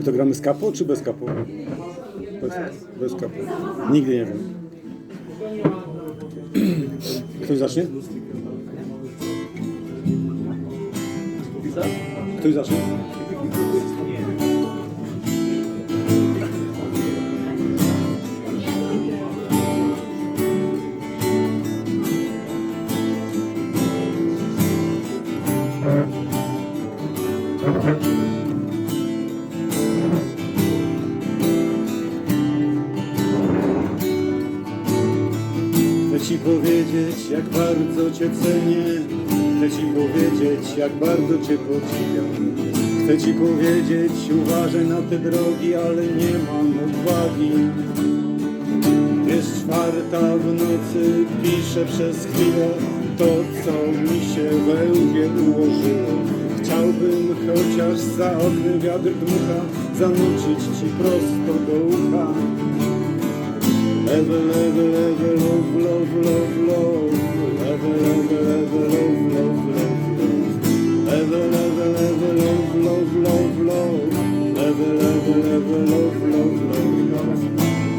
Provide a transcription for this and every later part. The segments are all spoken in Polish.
I to gramy z kapo czy bez kapo? Bez, bez kapo. Nigdy nie wiem. Ktoś zacznie? Ktoś zacznie? Chcę ci powiedzieć, jak bardzo cię cenię. Chcę ci powiedzieć, jak bardzo cię podziwiam. Chcę ci powiedzieć, uważaj na te drogi, ale nie mam odwagi. Jest czwarta w nocy, piszę przez chwilę to, co mi się we łbie ułożyło. Chciałbym chociaż za oknem wiatr dmucha, zanucić ci prosto do ucha. Level, level, level, love,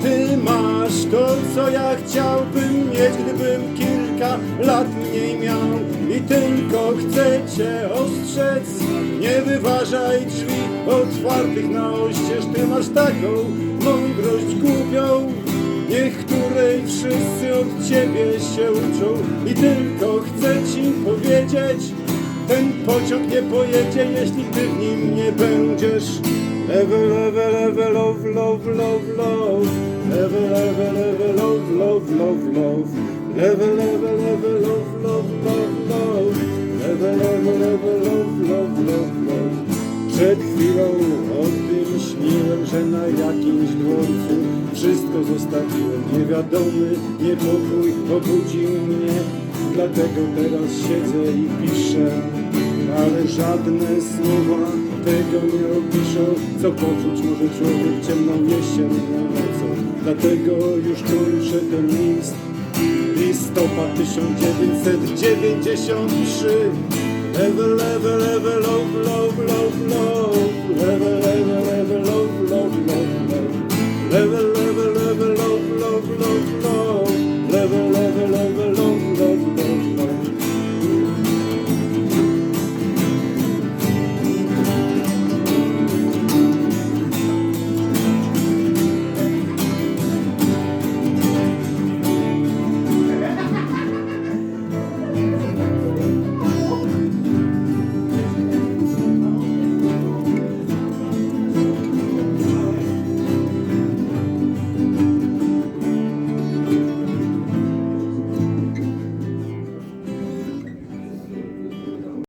Ty masz to, co ja chciałbym mieć, gdybym kilka lat mniej miał. I tylko chcę cię ostrzec, nie wyważaj drzwi otwartych na oścież. Ty masz taką mądrość głupią, Niech wszyscy od ciebie się uczą i tylko chcę ci powiedzieć, ten pociąg nie pojedzie, jeśli ty w nim nie będziesz. Level, level, level, love, love, love, love. Level, level, level, love, love, love, love. Level, level, level, love, love, love, love. Level, love, love, love, love. Przed chwilą o tym śniłem, że na jakimś dworcu wszystko zostawiłem. Niewiadomy niepokój obudził mnie, dlatego teraz siedzę i piszę. Ale żadne słowa tego nie opiszą, co poczuć może człowiek ciemną jesienną nocą. Dlatego już kończę ten list. Listopad 1993 Level, level, level, love, love, love, Cristo.